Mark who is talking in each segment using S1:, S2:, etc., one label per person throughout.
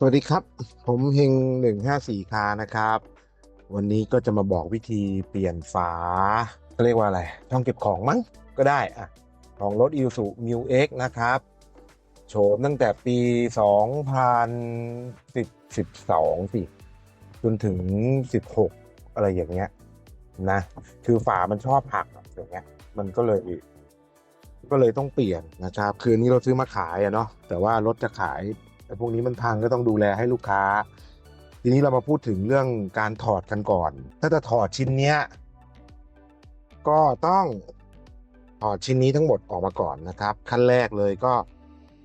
S1: สวัสดีครับ ผมเฮงหนึ่งห้าสี่คานะครับ วันนี้ก็จะมาบอกวิธีเปลี่ยนฝาเขาเรียกว่าอะไรช่องเก็บของมั้งก็ได้อะของรถอิ s สุมิวเอ็กนะครับ โฉมตั้งแต่ปี2012สิจนถึง 16 อะไรอย่างเงี้ยนะ คือฝามันชอบหักอย่างเงี้ย มันก็เลยก็เลยต้องเปลี่ยนนะครับ คืนนี้เราซื้อมาขายอะเนาะแต่ว่ารถจะขาย แต่พวกนี้มันพังก็ต้องดูแลให้ลูกค้า ทีนี้เรามาพูดถึงเรื่องการถอดกันก่อน ถ้าจะถอดชิ้นเนี้ยก็ต้องถอดชิ้นนี้ทั้งหมดออกมาก่อนนะครับ ขั้นแรกเลยก็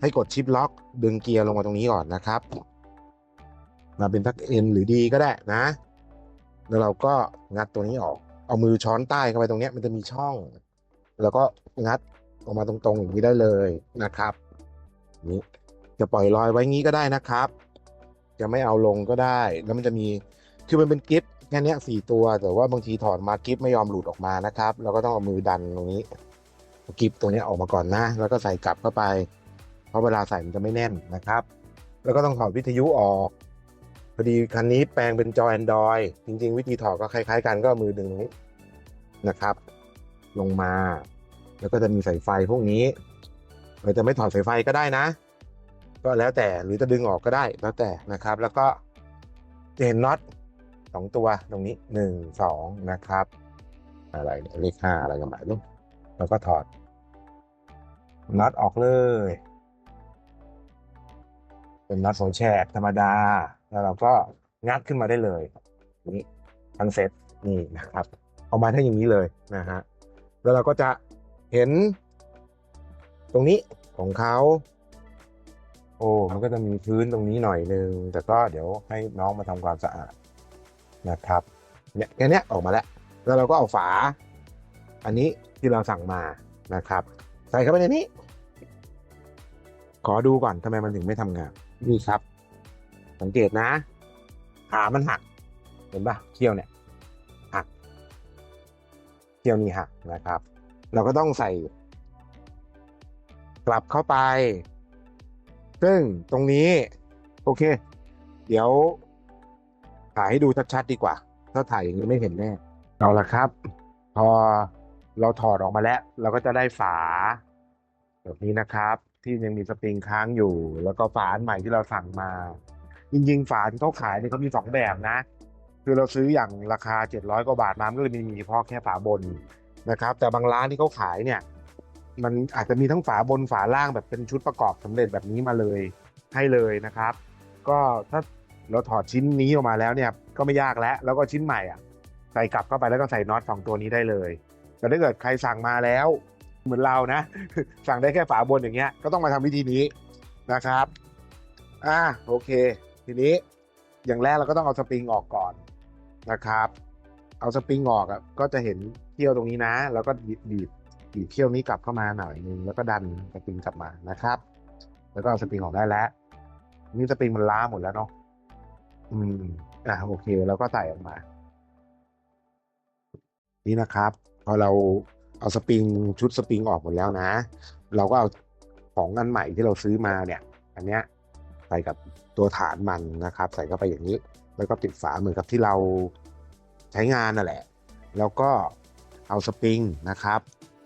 S1: ให้กดชิปล็อก ดึงเกียร์ลงมาตรงนี้ก่อนนะครับ มาเป็นทักเอ็นหรือดีก็ได้นะ แล้วเราก็งัดตัวนี้ออก เอามือช้อนใต้เข้าไปตรงนี้มันจะมีช่อง แล้วก็งัดออกมาตรงๆอย่างนี้ได้เลยนะครับ นี่ จะปล่อยลอยไว้งี้ก็ได้นะครับ จะไม่เอาลงก็ได้ แล้วมันจะมีคือมันเป็นกิฟต์แค่นี้สี่ตัวแต่ว่าบางทีถอดมากิฟต์ไม่ยอมหลุดออกมานะครับเราก็ต้องเอามือดันตรงนี้กิฟต์ตัวนี้ออกมาก่อนนะ แล้วก็ใส่กลับเข้าไป เพราะเวลาใส่มันจะไม่แน่นนะครับ แล้วก็ต้องถอดวิทยุออกพอดีคันนี้แปลงเป็นจอ Android จริง ๆ วิธีถอดก็คล้าย ๆ กันก็มือดึงนี้นะครับ ลงมา แล้วก็จะมีสายไฟพวกนี้ เราจะไม่ถอดสายไฟก็ได้นะ ก็แล้วแต่หรือจะดึงออกก็ได้แล้วแต่นะครับ แล้วก็จะเห็นน็อตสองตัวตรงนี้หนึ่งสองนะครับ อะไรเลขห้าอะไรกันหมายลูกแล้วก็ถอดน็อตออกเลย เป็นน็อตสองแฉกธรรมดา แล้วเราก็งัดขึ้นมาได้เลยนี่ทั้งเซ็ตนี่นะครับเอามาถ้าอย่างนี้เลยนะฮะแล้วเราก็จะเห็น ตรงนี้ของเขา อ้มันก็จะมีพื้นตรงนี้หน่อยนึงแต่ก็เดี๋ยวให้น้องมาทำความสะอาดนะครับเนี่ยแค่นี้ออกมาแล้ว แล้วเราก็เอาฝา อันนี้ที่เราสั่งมานะครับ ใส่เข้าไปในนี้ ขอดูก่อนทำไมมันถึงไม่ทำงาน นี่ครับ สังเกตนะ ขามันหัก เห็นปะเขี้ยวเนี่ยหักเขี้ยวนี่หักนะครับ เราก็ต้องใส่ กลับเข้าไป ซึ่งตรงนี้ โอเค เดี๋ยว ถ่ายให้ดูชัดๆดีกว่า ถ้าถ่ายอย่างนี้ไม่เห็นแน่ เอาละครับ พอเราถอดออกมาแล้ว เราก็จะได้ฝา แบบนี้นะครับ ที่ยังมีสปริงค้างอยู่ แล้วก็ฝาอันใหม่ที่เราสั่งมา จริงๆ ฝาที่เขาขายเนี่ยเขามีสองแบบนะ คือเราซื้ออย่างราคา700กว่าบาทมามันก็เลยมีเฉพาะแค่ฝาบนนะครับ แต่บางร้านที่เขาขายเนี่ย มันอาจจะมีทั้งฝาบนฝาล่างแบบเป็นชุดประกอบสำเร็จแบบนี้มาเลยให้เลยนะครับ ก็ถ้าเราถอดชิ้นนี้ออกมาแล้วเนี่ยก็ไม่ยากแล้ว แล้วก็ชิ้นใหม่อะใส่กลับเข้าไปแล้วก็ใส่น็อตสองตัวนี้ได้เลย แต่ถ้าเกิดใครสั่งมาแล้ว เหมือนเรานะ สั่งได้แค่ฝาบนอย่างเงี้ยก็ต้องมาทำวิธีนี้นะครับอ่าโอเค ทีนี้อย่างแรกเราก็ต้องเอาสปริงออกก่อนนะครับ เอาสปริงออกอะก็จะเห็นเที่ยวตรงนี้นะ แล้วก็บีบ บีบเที่ยวนี้กลับเข้ามาหน่อยนึงแล้วก็ดันสปริงกลับมานะครับ แล้วก็เอาสปริงออกได้แล้ว นี่สปริงมันล้าหมดแล้วเนาะอืมอ่าโอเค แล้วก็ใส่ออกมา นี่นะครับ พอเราเอาสปริงชุดสปริงออกหมดแล้วนะ เราก็เอาของอันใหม่ที่เราซื้อมาเนี่ย อันเนี้ยใส่กับตัวฐานมันนะครับ ใส่เข้าไปอย่างนี้ แล้วก็ปิดฝาเหมือนกับที่เราใช้งานนั่นแหละ แล้วก็เอาสปริงนะครับ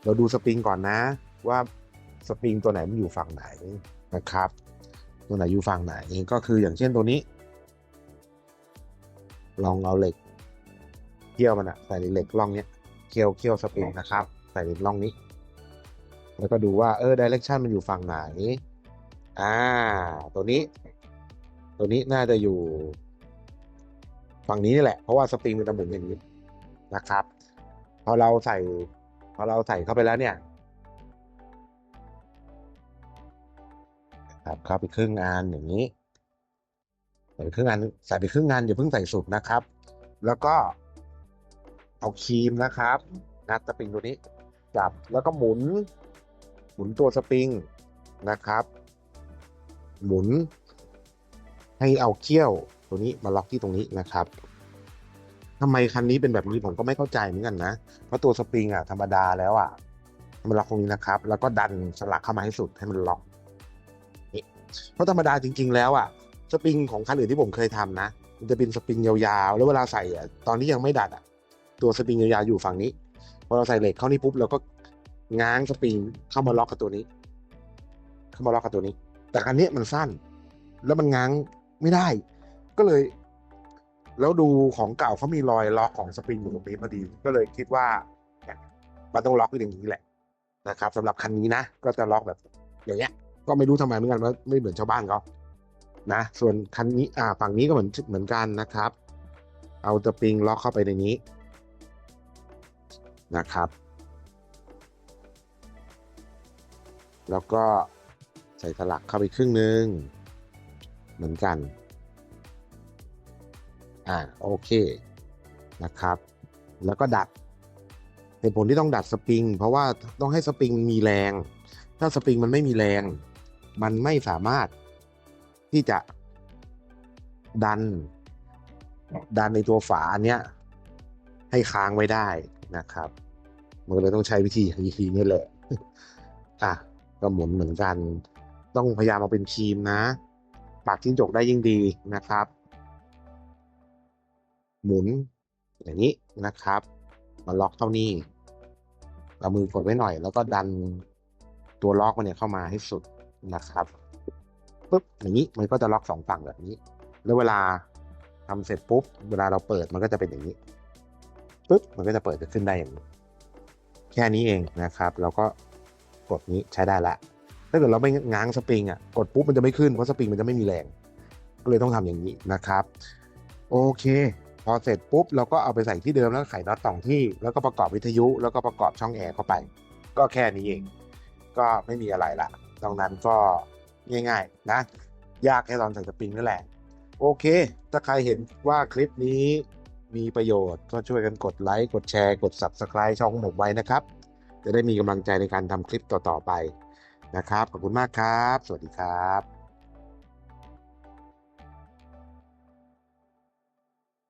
S1: เราดูสปริงก่อนนะ ว่าสปริงตัวไหนมันอยู่ฝั่งไหนนะครับ ตัวไหนอยู่ฝั่งไหนก็คืออย่างเช่นตัวนี้ ลองเอาเหล็กเคี่ยวมันอะใส่ในเหล็กร่องเนี้ยเคี่ยวเคี่ยวสปริงนะครับ ใส่ในร่องนี้ แล้วก็ดูว่าเออดิเรกชันมันอยู่ฝั่งไหนอ่า ตัวนี้ ตัวนี้น่าจะอยู่ฝั่งนี้นี่แหละ เพราะว่าสปริงมันจะหมุนอย่างนี้นะครับ พอเราใส่ พอเราใส่เข้าไปแล้วเนี่ยครับเข้าไปครึ่งงานอย่างนี้ใส่ไปครึ่งงานใส่ไปครึ่งงานอย่าเพิ่งใส่สุดนะครับ แล้วก็เอาครีมนะครับงัดสปริงตัวนี้ จับแล้วก็หมุน หมุนตัวสปริงนะครับ หมุนให้เอาเขี้ยวตัวนี้มาล็อกที่ตรงนี้นะครับ ทำไมคันนี้เป็นแบบนี้ผมก็ไม่เข้าใจเหมือนกันนะ เพราะตัวสปริงอะธรรมดาแล้วอะมันล็อกตรงนี้นะครับ แล้วก็ดันสลักเข้ามาให้สุดให้มันล็อกเพราะธรรมดาจริง ๆ แล้วอะสปริงของคันอื่นที่ผมเคยทำนะมันจะเป็นสปริงยาวๆ แล้วเวลาใส่อะตอนที่ยังไม่ดัดอะตัวสปริงยาวๆอยู่ฝั่งนี้พอเราใส่เหล็กเข้านี่ปุ๊บเราก็ง้างสปริงเข้ามาล็อกกับตัวนี้ เข้ามาล็อกกับตัวนี้ แต่คันนี้มันสั้น แล้วมันง้างไม่ได้ ก็เลย แล้วดูของเก่าเขามีรอยล็อกของสปริงอยู่ตรงนี้พอดี ก็เลยคิดว่ามันต้องล็อกอย่างนี้แหละนะครับสำหรับคันนี้นะ ก็จะล็อกแบบ อย่างเงี้ย ก็ไม่รู้ทำไมเหมือนกันว่าไม่เหมือนชาวบ้านเขานะ ส่วนคันนี้อ่าฝั่งนี้ก็เหมือนเหมือนกันนะครับ เอาสปริงล็อกเข้าไปในนี้นะครับ แล้วก็ใส่สลักเข้าไปครึ่งหนึ่งเหมือนกัน อ่าโอเคนะครับ แล้วก็ดัดเหตุผลที่ต้องดัดสปริง เพราะว่าต้องให้สปริงมันมีแรง ถ้าสปริงมันไม่มีแรง มันไม่สามารถที่จะดัน ดันในตัวฝาอันเนี้ยให้ค้างไว้ได้นะครับมันเลยต้องใช้วิธีวิธีนี้แหละอะก็หมุนเหมือนกัน ต้องพยายามเอาเป็นครีมนะ ปากจิ้งจกได้ยิ่งดีนะครับ หมุน อย่างนี้นะครับ มาล็อกเท่านี้ เอามือกดไว้หน่อย แล้วก็ดันตัวล็อกมันเนี่ยเข้ามาให้สุดนะครับปุ๊บอย่างนี้มันก็จะล็อกสองฝั่งแบบนี้ แล้วเวลาทำเสร็จปุ๊บ เวลาเราเปิดมันก็จะเป็นอย่างนี้ปุ๊บมันก็จะเปิดจะขึ้นได้อย่างนี้แค่นี้เองนะครับ เราก็กดนี้ใช้ได้ละถ้าเกิดเราไม่ง้างสปริงอะกดปุ๊บมันจะไม่ขึ้นเพราะสปริงมันจะไม่มีแรง ก็เลยต้องทำอย่างนี้นะครับ โอเค อเสร็จปุ๊บเราก็เอาไปใส่ที่เดิมแล้วไขน็อตสองที่ แล้วก็ประกอบวิทยุ แล้วก็ประกอบช่องแอร์เข้าไป ก็แค่นี้เอง ก็ไม่มีอะไรละตรงนั้นก็ง่าย ๆ นะ ยากแค่ตอนใส่สปริงนั่นแหละ โอเค ถ้าใครเห็นว่าคลิปนี้มีประโยชน์ก็ช่วยกันกดไลค์กดแชร์ กด Subscribe ช่องของผมไว้นะครับ จะได้มีกำลังใจในการทำคลิปต่อๆไปนะครับ ขอบคุณมากครับ สวัสดีครับ